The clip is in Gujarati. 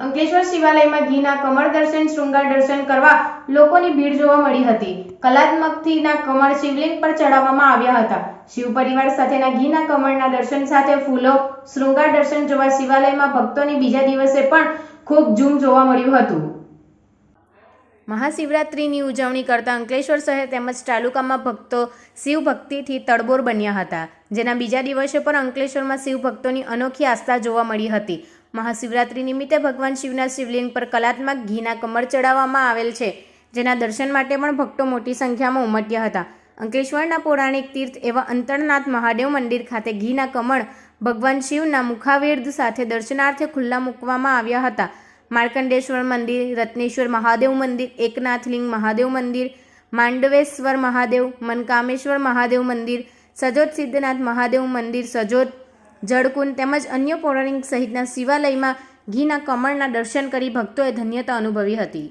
અંકલેશ્વર શિવાલયમાં ઘીના કમળ દર્શન, શૃંગાર દર્શન કરવા લોકોની ભીડ જોવા મળી હતી. કલાત્મકથીના કમળ શિવલિંગ પર ચડાવવામાં આવ્યા હતા. શિવ પરિવાર સાથેના ઘીના કમળના દર્શન સાથે ફૂલો, શૃંગાર દર્શન જોવા શિવાલયમાં ભક્તોની બીજા દિવસે પણ ખૂબ ઝૂમ જોવા મળ્યું હતું. મહાશિવરાત્રિની ઉજવણી કરતા અંકલેશ્વર શહેર તેમજ તાલુકામાં ભક્તો શિવ ભક્તિથી તડબોર બન્યા હતા. જેના બીજા દિવસે પણ અંકલેશ્વરમાં શિવ ભક્તોની અનોખી આસ્થા જોવા મળી હતી. મહાશિવરાત્રિ નિમિત્તે ભગવાન શિવના શિવલિંગ પર કલાત્મક ઘીના કમર ચડાવવામાં આવેલ છે, જેના દર્શન માટે પણ ભક્તો મોટી સંખ્યામાં ઉમટ્યા હતા. અંકલેશ્વરના પૌરાણિક તીર્થ એવા અંતરનાથ મહાદેવ મંદિર ખાતે ઘીના કમળ ભગવાન શિવના મુખાવેર્ધ સાથે દર્શનાર્થે ખુલ્લા મૂકવામાં આવ્યા હતા. માર્કંડેશ્વર મંદિર, રત્નેશ્વર મહાદેવ મંદિર, એકનાથલિંગ મહાદેવ મંદિર, માંડવેશ્વર મહાદેવ, મનકામેશ્વર મહાદેવ મંદિર, સજોદ સિદ્ધનાથ મહાદેવ મંદિર, સજોદ જળકુંડ તેમજ અન્ય પૌરાણિક સહિતના શિવાલયમાં ઘીના કમળના દર્શન કરી ભક્તોએ ધન્યતા અનુભવી હતી.